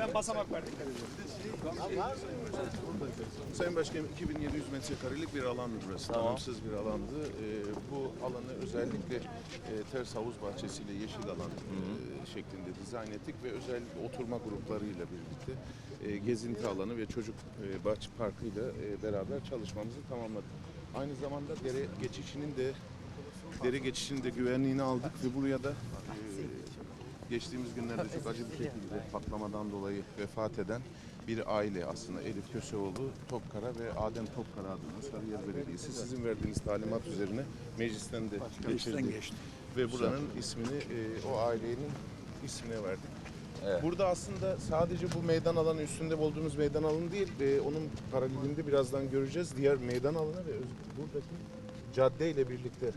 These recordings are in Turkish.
Ben basamak verdim. Sayın Başkanım 2700 metrekarelik bir alandı burası. Tanımsız bir alandı. Ee, bu alanı özellikle e, ters havuz bahçesiyle yeşil alan e, şeklinde dizayn ettik ve özellikle oturma gruplarıyla birlikte e, gezinti alanı ve çocuk e, bahçe parkıyla e, beraber çalışmamızı tamamladık. Aynı zamanda dere geçişinin de dere geçişinin de güvenliğini aldık ve buraya da e, geçtiğimiz günlerde çok acı bir şekilde patlamadan dolayı vefat eden bir aile aslında Elif Köseoğlu Topkara ve Adem Topkara adına Sarıyer Belediyesi sizin verdiğiniz talimat üzerine meclisten de geçirdi. Ve buranın ismini e, o ailenin ismine verdik. Burada aslında sadece bu meydan alanı üstünde olduğumuz meydan alanı değil, e, onun paralelinde birazdan göreceğiz. Diğer meydan alanı ve öz- buradaki cadde ile birlikte e,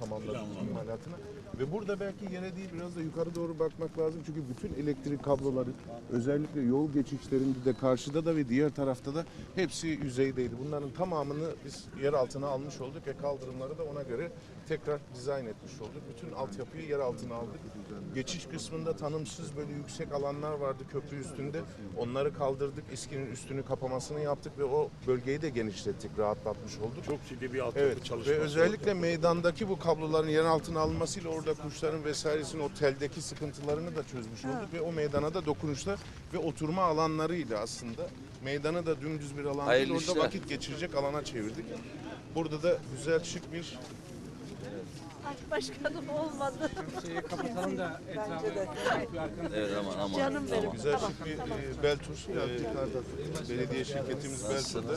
tamamladık imalatını. Ve burada belki yere değil biraz da yukarı doğru bakmak lazım. Çünkü bütün elektrik kabloları özellikle yol geçişlerinde de karşıda da ve diğer tarafta da hepsi yüzeydeydi. Bunların tamamını biz yer altına almış olduk ve kaldırımları da ona göre tekrar dizayn etmiş olduk. Bütün altyapıyı yer altına aldık. Geçiş kısmında tanımsız böyle yüksek alanlar vardı köprü üstünde. Onları kaldırdık. İskinin üstünü kapamasını yaptık ve o bölgeyi de genişlettik, rahatlatmış olduk. Çok ciddi bir altyapı Evet çalışması. ve özellikle meydandaki bu kabloların yer altına alınmasıyla orada kuşların vesairesinin o teldeki sıkıntılarını da çözmüş olduk ve o meydana da dokunuşlar ve oturma alanlarıyla aslında meydanı da dümdüz bir alan değil orada işler. vakit geçirecek alana çevirdik. Burada da güzel şık bir Ay başkanım olmadı. Şeyi kapatalım da etrafı Evet aman aman. Canım benim. güzel şık bir e, Beltur e, belediye şirketimiz Beltur'da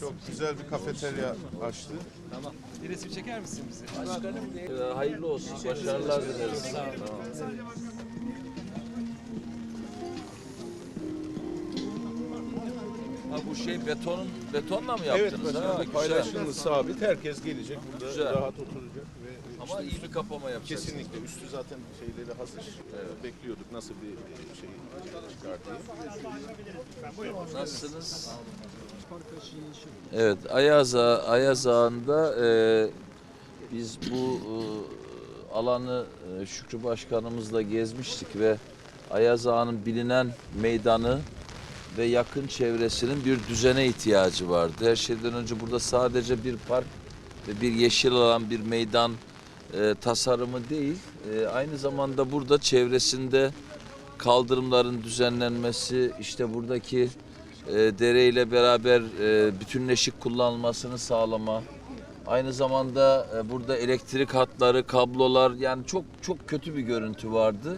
çok güzel bir kafeterya açtı. bir resim çeker misin bize? Ee, hayırlı olsun. Başarılar dileriz. Tamam. Ha bu şey betonun betonla mı Evet yaptınız? ha? başkanım paylaşımlı sabit herkes gelecek burada Güzel. rahat oturacak Ama iyi bir kapama yapacaksınız. Kesinlikle üstü zaten şeyleri hazır. Ee, bekliyorduk nasıl bir e, şey çıkar diye. Nasılsınız? Evet, Ayaz, Ağa- Ayaz Ağa'nda e, biz bu e, alanı e, Şükrü Başkanımızla gezmiştik ve Ayaz Ağa'nın bilinen meydanı ve yakın çevresinin bir düzene ihtiyacı vardı. Her şeyden önce burada sadece bir park ve bir yeşil alan, bir meydan e, tasarımı değil, e, aynı zamanda burada çevresinde kaldırımların düzenlenmesi, işte buradaki e, dereyle beraber e, bütünleşik kullanılmasını sağlama. Aynı zamanda e, burada elektrik hatları, kablolar yani çok çok kötü bir görüntü vardı.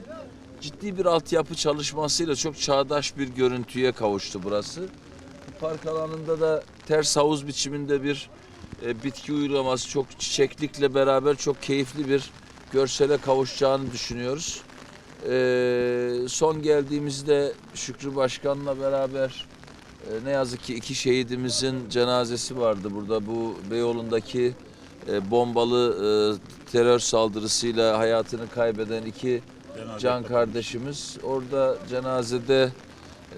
Ciddi bir altyapı çalışmasıyla çok çağdaş bir görüntüye kavuştu burası. Bu park alanında da ters havuz biçiminde bir e, bitki uygulaması çok çiçeklikle beraber çok keyifli bir görsele kavuşacağını düşünüyoruz. Ee, son geldiğimizde Şükrü Başkan'la beraber e, ne yazık ki iki şehidimizin cenazesi vardı burada. Bu Beyoğlu'ndaki e, bombalı e, terör saldırısıyla hayatını kaybeden iki can kardeşimiz. Orada cenazede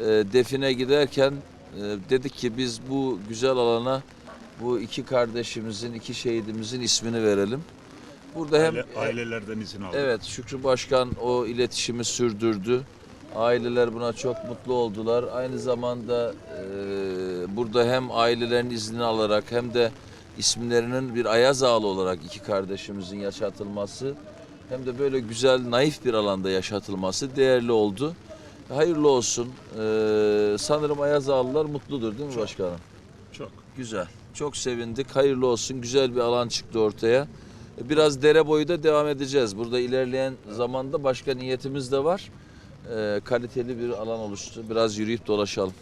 e, define giderken e, dedik ki biz bu güzel alana bu iki kardeşimizin, iki şehidimizin ismini verelim. Burada hem Aile- ailelerden izin aldık. Evet Şükrü Başkan o iletişimi sürdürdü. Aileler buna çok mutlu oldular. Aynı zamanda e, burada hem ailelerin iznini alarak hem de isimlerinin bir Ayaz Ağalı olarak iki kardeşimizin yaşatılması hem de böyle güzel naif bir alanda yaşatılması değerli oldu. Hayırlı olsun. E, sanırım Ayaz Ağalılar mutludur değil mi başkanım? Çok. Güzel. Çok sevindik. Hayırlı olsun. Güzel bir alan çıktı ortaya. Biraz dere boyu da devam edeceğiz. Burada ilerleyen zamanda başka niyetimiz de var. Ee, kaliteli bir alan oluştu. Biraz yürüyüp dolaşalım.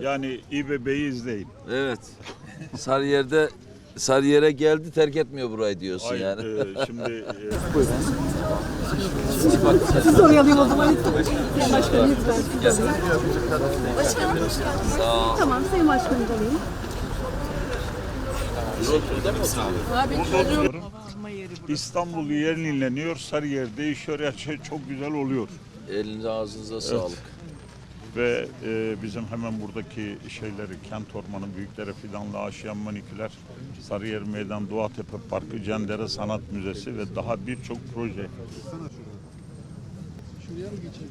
Yani İBB'yi izleyin. Evet. Sarıyer'de Sarıyer'e geldi terk etmiyor burayı diyorsun Ay, yani. e, şimdi e, Soruyu alayım o zaman. Sayın Başkanım lütfen. Başkanım hoş geldiniz. Sağ ol. Tamam Sayın Başkanım alayım. İstanbul yenileniyor, Sarıyer değişiyor. Ya şey çok güzel oluyor. Elinize ağzınıza sağlık. Ve e, bizim hemen buradaki şeyleri, kent ormanı, büyükdere fidanlı aşiyan maniküler, Sarıyer Meydan, Doğatepe Parkı, Cendere Sanat Müzesi ve daha birçok proje. Şuraya mı geçelim?